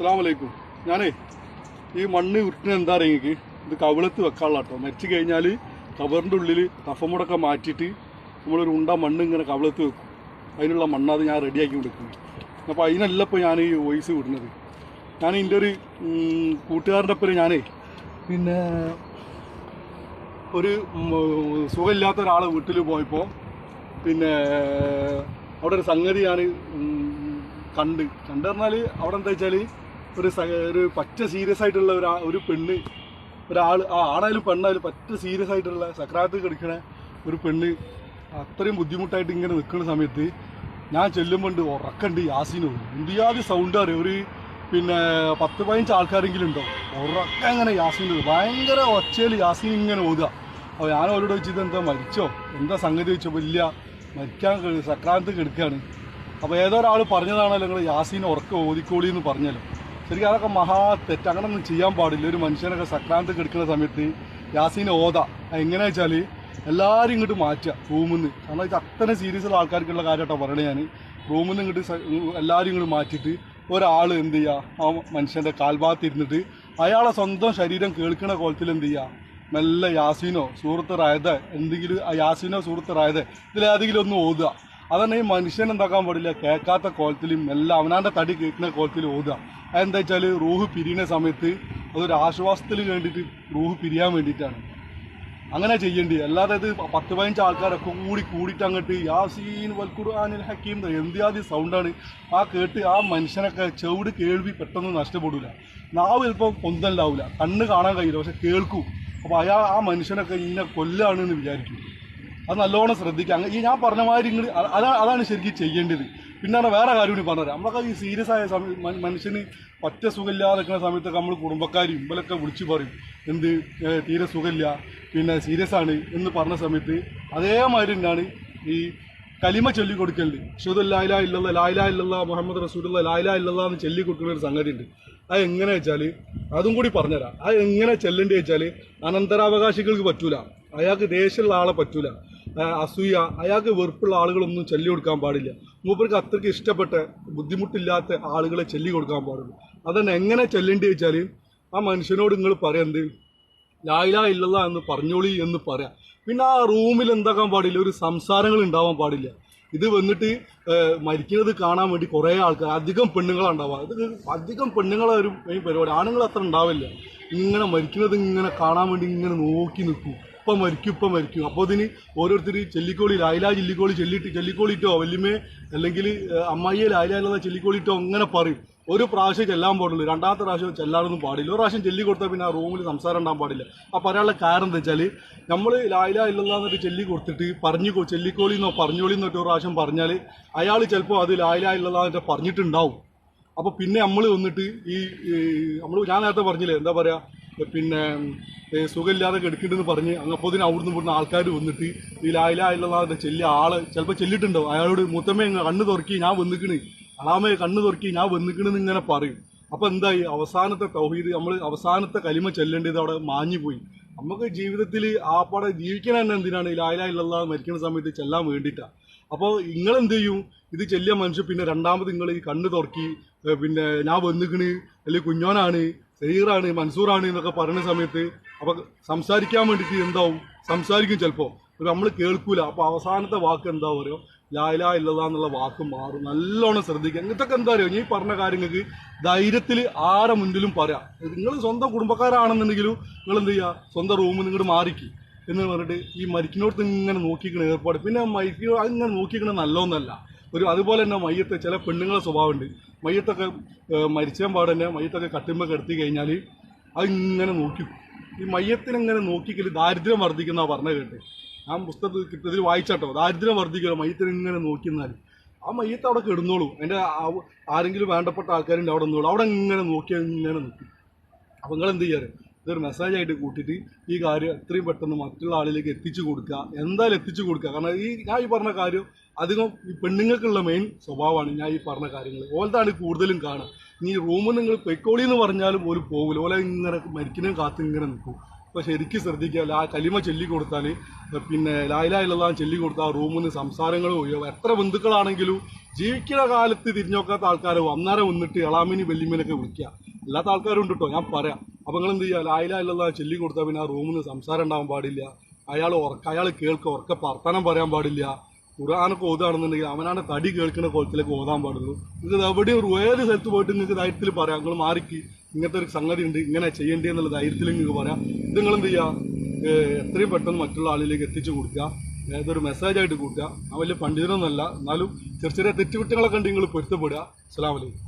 അസ്സലാമലൈക്കും. ഞാനേ ഈ മണ്ണ് ഉരുട്ടിന് എന്താ അറിയാം എനിക്ക്? ഇത് കവിളത്ത് വെക്കാനുള്ള കേട്ടോ മരിച്ചു കഴിഞ്ഞാൽ കവറിന്റെ ഉള്ളിൽ കഫമുടൊക്കെ മാറ്റിയിട്ട് നമ്മളൊരു ഉണ്ട മണ്ണ് ഇങ്ങനെ കവിളത്ത് വെക്കും. അതിനുള്ള മണ്ണത് ഞാൻ റെഡിയാക്കി കൊടുക്കുന്നു. അപ്പോൾ അതിനല്ല ഇപ്പോൾ ഞാൻ ഈ വോയിസ് വിടുന്നത്. ഞാൻ എന്റെ ഒരു കൂട്ടുകാരന്റെ ഒപ്പം ഞാനേ പിന്നെ ഒരു സുഖമില്ലാത്ത ഒരാളെ വീട്ടിൽ പോയപ്പോൾ പിന്നെ അവിടെ ഒരു സംഗതി ഞാൻ കണ്ട്. കണ്ടു പറഞ്ഞാൽ അവിടെ എന്താ വെച്ചാൽ ഒരു ഒരു പറ്റ സീരിയസ് ആയിട്ടുള്ള ഒരു ഒരു പെണ്ണ് ഒരാൾ ആ ആണായാലും പെണ്ണായാലും പറ്റ സീരിയസ് ആയിട്ടുള്ള സക്രാത്ത് കിടക്കണ ഒരു പെണ്ണ് അത്രയും ബുദ്ധിമുട്ടായിട്ട് ഇങ്ങനെ നിൽക്കുന്ന സമയത്ത് ഞാൻ ചെല്ലുമ്പോണ്ട് ഉറക്കണ്ട് യാസീനോ ഇന്ത്യാദി സൗണ്ട് അറിയാം? ഒരു പിന്നെ പത്ത് പതിനഞ്ച് ആൾക്കാരെങ്കിലും ഉണ്ടോ? ഉറക്കം ഇങ്ങനെ യാസിന്റെ ഭയങ്കര ഒച്ചയിൽ യാസിൻ ഇങ്ങനെ ഓതുക. അപ്പോൾ ഞാൻ അവരോട് വെച്ചത് എന്താ മരിച്ചോ? എന്താ സംഗതി? വെച്ചപ്പോൾ ഇല്ല. മരിക്കാൻ സക്രാന്ത് കെടുക്കുകയാണ് അപ്പോൾ ഏതോ ഒരാൾ പറഞ്ഞതാണല്ലോ നിങ്ങൾ യാസീൻ ഉറക്കം ഓതിക്കോളി എന്ന് പറഞ്ഞല്ലോ. ശരിക്കും അതൊക്കെ മഹാ തെറ്റ്. അങ്ങനൊന്നും ചെയ്യാൻ പാടില്ല. ഒരു മനുഷ്യനൊക്കെ സക്രാന്തി കെടുക്കുന്ന സമയത്ത് യാസീനെ ഓത. എങ്ങനെ വെച്ചാൽ എല്ലാവരും ഇങ്ങോട്ട് മാറ്റുക റൂമിൽ നിന്ന് കാരണം ഇത് അത്ര സീരിയസ് ഉള്ള ആൾക്കാർക്കുള്ള കാര്യമായിട്ടോ പറയണേ ഞാൻ റൂമിൽ നിന്ന് ഇങ്ങോട്ട് എല്ലാവരും ഇങ്ങോട്ട് മാറ്റിയിട്ട് ഒരാൾ എന്ത് ചെയ്യുക ആ മനുഷ്യന്റെ കാൽഭാഗത്ത് ഇരുന്നിട്ട് അയാളെ സ്വന്തം ശരീരം കേൾക്കുന്ന കോലത്തിൽ എന്ത് ചെയ്യുക മെല്ലെ യാസീനോ സൂറത്ത് എന്തെങ്കിലും ആ യാസീനോ സൂറത്ത് ഇതിലേതെങ്കിലും ഒന്ന് ഓതുക. അതന്നെ ഈ മനുഷ്യൻ എന്താക്കാൻ പാടില്ല? കേൾക്കാത്ത കോലത്തിലും എല്ലാം അവനാന്റെ തടി കേൾക്കുന്ന കോലത്തിൽ ഓതുക അതെന്താ വെച്ചാൽ റൂഹ് പിരിയുന്ന സമയത്ത് അതൊരു ആശ്വാസത്തിൽ വേണ്ടിയിട്ട് റൂഹ് പിരിയാൻ വേണ്ടിയിട്ടാണ്. അങ്ങനെ ചെയ്യേണ്ടി. അല്ലാതെ ഇത് പത്ത് പതിനഞ്ച് ആൾക്കാരൊക്കെ കൂടി കൂടിയിട്ട് അങ്ങോട്ട് യാസീൻ വൽ ഖുർആനിൽ ഹക്കീം എന്തിയാതി സൗണ്ടാണ് ആ കേട്ട് ആ മനുഷ്യനൊക്കെ ചെവിട് കേൾവി പെട്ടെന്ന് നഷ്ടപ്പെടില്ല നാവ് ചിലപ്പോൾ പൊന്തല്ലാവില്ല കണ്ണ് കാണാൻ കഴിയില്ല. പക്ഷെ കേൾക്കും. അപ്പോൾ അയാൾ ആ മനുഷ്യനൊക്കെ ഇന്നെ കൊല്ലാണ് എന്ന് വിചാരിക്കും. അത് നല്ലോണം ശ്രദ്ധിക്കുക. അങ്ങനെ ഈ ഞാൻ പറഞ്ഞ മാതിരി ഇങ്ങോട്ട് അതാണ് അതാണ് ശരിക്കും ചെയ്യേണ്ടത്. പിന്നെയാണ് വേറെ കാര്യം കൂടി പറഞ്ഞത്. നമ്മളൊക്കെ ഈ സീരിയസ് ആയ സമയം മനുഷ്യന് പറ്റ സുഖമില്ലാതെ നിൽക്കുന്ന സമയത്തൊക്കെ നമ്മൾ കുടുംബക്കാരും ഇമ്പലൊക്കെ വിളിച്ചു പറയും. എന്ത് തീരെ സുഖമില്ല പിന്നെ സീരിയസ് ആണ് എന്ന് പറഞ്ഞ സമയത്ത് അതേമാതിരി തന്നെയാണ് ഈ കലിമ ചൊല്ലിക്കൊടുക്കലുണ്ട് ഷുദ് ലായ്ല ഇല്ലല്ല ലായ്ല ഇല്ലല്ല മുഹമ്മദ് റസൂലുള്ള ലായ്ല ഇല്ലല്ല എന്ന് ചൊല്ലിക്കൊടുക്കുന്ന ഒരു സംഗതി ഉണ്ട്. അത് എങ്ങനെ വെച്ചാൽ അതും കൂടി പറഞ്ഞുതരാം. അത് എങ്ങനെ ചെല്ലേണ്ടി വെച്ചാൽ അനന്തരാവകാശികൾക്ക് പറ്റൂല. അയാൾക്ക് ദേഷ്യമുള്ള ആളെ പറ്റൂല. അസൂയ. അയാൾക്ക് വെറുപ്പുള്ള ആളുകളൊന്നും ചൊല്ലി കൊടുക്കാൻ പാടില്ല. മൂപ്പർക്ക് അത്രയ്ക്ക് ഇഷ്ടപ്പെട്ട ബുദ്ധിമുട്ടില്ലാത്ത ആളുകളെ ചൊല്ലി കൊടുക്കാൻ പാടുള്ളൂ. അതന്നെ എങ്ങനെ ചെല്ലേണ്ടി വെച്ചാൽ ആ മനുഷ്യനോട് നിങ്ങൾ പറയുന്നത് ലായില ഇല്ലല്ല എന്ന് പറഞ്ഞോളി എന്ന് പറയാം. പിന്നെ ആ റൂമിൽ എന്താക്കാൻ പാടില്ല ഒരു സംസാരങ്ങൾ ഉണ്ടാവാൻ പാടില്ല. ഇത് വന്നിട്ട് മരിക്കുന്നത് കാണാൻ വേണ്ടി കുറേ ആൾക്കാർ അധികം പെണ്ണുങ്ങളുണ്ടാവുക ഇത് അധികം പെണ്ണുങ്ങളെ ഒരു പരിപാടി. ആണുങ്ങൾ അത്ര ഉണ്ടാവില്ല. ഇങ്ങനെ മരിക്കുന്നത് ഇങ്ങനെ കാണാൻ വേണ്ടി ഇങ്ങനെ നോക്കി നിൽക്കും. ഇപ്പം മരിക്കും ഇപ്പം മരിക്കും. അപ്പോൾ ഇതിന് ഓരോരുത്തർ ചെല്ലിക്കോളി ലായില ചെല്ലിക്കോളി ചെല്ലിട്ട് ചെല്ലിക്കോളിട്ടോ വല്യമ്മേ അല്ലെങ്കിൽ അമ്മായിയെ ലായില ഇല്ലാതെ ചെല്ലിക്കോളിട്ടോ അങ്ങനെ പറയും. ഒരു പ്രാവശ്യം ചെല്ലാൻ പാടുള്ളൂ. രണ്ടാമത്തെ പ്രാവശ്യം ചെല്ലാനൊന്നും പാടില്ല. ഒരു പ്രാവശ്യം ചെല്ലി കൊടുത്താൽ പിന്നെ ആ റൂമിൽ സംസാരം ഉണ്ടാകാൻ പാടില്ല. ആ പറയാനുള്ള കാരണം എന്താ വെച്ചാൽ നമ്മൾ ലായില ഇല്ലെന്ന് എന്നിട്ട് ചെല്ലി കൊടുത്തിട്ട് പറഞ്ഞു ചെല്ലിക്കോളി എന്നോ പറഞ്ഞോളി എന്നോ ഒരു പ്രാവശ്യം പറഞ്ഞാൽ അയാൾ ചിലപ്പോൾ അത് ലായില ഇല്ലെന്ന് പറഞ്ഞിട്ടുണ്ടാവും. അപ്പോൾ പിന്നെ നമ്മൾ വന്നിട്ട് ഈ നമ്മൾ ഞാൻ നേരത്തെ പറഞ്ഞില്ലേ എന്താ പറയുക പിന്നെ സുഖമില്ലാതെ കിടക്കുന്നുണ്ടെന്ന് പറഞ്ഞ് അങ്ങപ്പോതിന് അവിടുന്ന് ഇവിടുന്ന് ആൾക്കാർ വന്നിട്ട് ഈ ലായില ഇല്ലെന്നാ ചെല്ലിയ ആൾ ചിലപ്പോൾ ചെല്ലിട്ടുണ്ടാവും. അയാളോട് മുത്തമ്മ കണ്ണ് തുറക്കി ഞാൻ വന്നിക്കണ്. അളാമയെ കണ്ണ് തുറക്കി ഞാൻ വന്നിക്കണെന്ന് ഇങ്ങനെ പറയും. അപ്പോൾ എന്തായി? അവസാനത്തെ തൗഹീദ് നമ്മൾ അവസാനത്തെ കലിമ ചെല്ലേണ്ടത് അവിടെ മാഞ്ഞു പോയി നമുക്ക് ജീവിതത്തിൽ ആ പാടെ ജീവിക്കണ തന്നെ എന്തിനാണ് ഈ ലായില ഇല്ലാതെ മരിക്കുന്ന സമയത്ത് ചെല്ലാൻ വേണ്ടിയിട്ടാണ് അപ്പോൾ നിങ്ങൾ എന്ത് ചെയ്യും ഇത് ചെല്ലിയ മനുഷ്യൻ പിന്നെ രണ്ടാമത് നിങ്ങൾ ഈ കണ്ണ് തുറക്കി പിന്നെ ഞാൻ വന്നിക്കണ് അല്ലെങ്കിൽ കുഞ്ഞോനാണ് സഹീറാണ് മൻസൂറാണ് എന്നൊക്കെ പറയുന്ന സമയത്ത് അപ്പോൾ സംസാരിക്കാൻ വേണ്ടിയിട്ട് എന്താവും? സംസാരിക്കും ചിലപ്പോ. നമ്മൾ കേൾക്കൂല. അപ്പോൾ അവസാനത്തെ വാക്ക് എന്താ പറയുക ലായില ഇല്ലതാ എന്നുള്ള വാക്ക് മാറും. നല്ലോണം ശ്രദ്ധിക്കുക. ഇങ്ങനത്തൊക്കെ എന്താ അറിയോ? ഈ പറഞ്ഞ കാര്യങ്ങൾക്ക് ധൈര്യത്തിൽ ആരെ മുന്നിലും പറയാം. നിങ്ങൾ സ്വന്തം കുടുംബക്കാരാണെന്നുണ്ടെങ്കിലും നിങ്ങൾ എന്ത് ചെയ്യുക സ്വന്തം റൂമിൽ നിങ്ങോട്ട് മാറിക്ക് എന്ന് പറഞ്ഞിട്ട് ഈ മരിക്കിനോടത്ത് ഇങ്ങനെ നോക്കിക്കണ ഏർപ്പാട്. പിന്നെ മരിക്കുന്ന അതിങ്ങനെ നോക്കിക്കണ നല്ലതെന്നല്ല ഒരു അതുപോലെ തന്നെ മയ്യത്തെ ചില പെണ്ണുങ്ങളുടെ സ്വഭാവമുണ്ട്. മയ്യത്തൊക്കെ മരിച്ചാൻ പാടെ തന്നെ മയ്യത്തൊക്കെ കട്ടുമ്പോൾ കിടത്തി കഴിഞ്ഞാൽ അതിങ്ങനെ നോക്കി. ഈ മയ്യത്തിനെ ഇങ്ങനെ നോക്കിക്കൽ ദാരിദ്ര്യം വർദ്ധിക്കുന്ന പറഞ്ഞ കേട്ട്. ആ പുസ്തകത്തിൽ കിട്ടത്തിൽ വായിച്ചാട്ടോ. ദാരിദ്ര്യം വർദ്ധിക്കുക മയ്യത്തിനെ ഇങ്ങനെ നോക്കിയെന്നാൽ ആ മയ്യത്ത് അവിടെ കിടന്നോളൂ. അതിന്റെ ആരെങ്കിലും വേണ്ടപ്പെട്ട ആൾക്കാരുണ്ട് അവിടെ നിന്നോളൂ. അവിടെ ഇങ്ങനെ നോക്കിയാൽ ഇങ്ങനെ നിൽക്കും അപ്പോൾ നിങ്ങൾ എന്ത് ചെയ്യാറ്? ഇതൊരു മെസ്സേജായിട്ട് കൂട്ടിയിട്ട് ഈ കാര്യം എത്രയും പെട്ടെന്ന് മറ്റുള്ള ആളിലേക്ക് എത്തിച്ചു കൊടുക്കുക. എന്തായാലും എത്തിച്ചു കൊടുക്കുക. കാരണം ഈ ഞാൻ ഈ പറഞ്ഞ കാര്യം അധികം ഈ പെണ്ണുങ്ങൾക്കുള്ള മെയിൻ സ്വഭാവമാണ് ഞാൻ ഈ പറഞ്ഞ കാര്യങ്ങൾ ഓലത്താണ് കൂടുതലും കാണുക. നീ റൂമിൽ നിങ്ങൾ പെക്കോളി എന്ന് പറഞ്ഞാലും ഓൽ പോകില്ല ഓല ഇങ്ങനെ മരിക്കണേ കാത്ത് ഇങ്ങനെ നിൽക്കും. അപ്പോൾ ശരിക്കും ശ്രദ്ധിക്കുക. ആ കലിമ ചൊല്ലിക്കൊടുത്താൽ പിന്നെ ലായിലായിലെല്ലാം ചൊല്ലിക്കൊടുത്താൽ റൂമിൽ നിന്ന് സംസാരങ്ങൾ ഒഴിയോ എത്ര ബന്ധുക്കളാണെങ്കിലും ജീവിക്കുന്ന കാലത്ത് തിരിഞ്ഞോക്കാത്ത ആൾക്കാർ അന്നേരം വന്നിട്ട് എളാമിനി വെല്ലിമീനൊക്കെ വിളിക്കുക. അല്ലാത്ത ആൾക്കാരും ഉണ്ട് കേട്ടോ ഞാൻ പറയാം. അപ്പോൾ നിങ്ങൾ എന്ത് ചെയ്യുക ലായിലായിലുള്ള ചൊല്ലി കൊടുത്താൽ പിന്നെ ആ റൂമിൽ നിന്ന് സംസാരം ഉണ്ടാവാൻ പാടില്ല. അയാൾ ഉറക്ക അയാൾ കേൾക്കുക ഉറക്ക വർത്തനം പറയാൻ പാടില്ല. ഖുർആാനൊക്കെ ഓതാണെന്നുണ്ടെങ്കിൽ അവനാണ് തടി കേൾക്കുന്ന കോലത്തിലേക്ക് ഓതാൻ പാടുള്ളൂ. നിങ്ങൾക്ക് എവിടെയും ഏത് സ്ഥലത്ത് പോയിട്ട് നിങ്ങൾക്ക് ധൈര്യത്തിൽ പറയാം. നിങ്ങൾ മാറിക്ക്. ഇങ്ങനത്തെ ഒരു സംഗതി ഉണ്ട്. ഇങ്ങനെ ചെയ്യേണ്ടി എന്നുള്ള ധൈര്യത്തിൽ നിങ്ങൾക്ക് പറയാം. ഇത് നിങ്ങൾ എന്ത് ചെയ്യുക എത്രയും പെട്ടെന്ന് മറ്റുള്ള ആളിലേക്ക് എത്തിച്ചു കൊടുക്കുക. ഏതൊരു മെസ്സേജ് ആയിട്ട് കൊടുക്കുക. ഞാൻ വലിയ പണ്ഡിതനൊന്നുമല്ല. എന്നാലും ചെറിയ ചെറിയ തെറ്റുകുറ്റങ്ങളൊക്കെ ഉണ്ട് നിങ്ങൾ പൊരുത്തപ്പെടുക. അസ്സാം അലൈക്കും.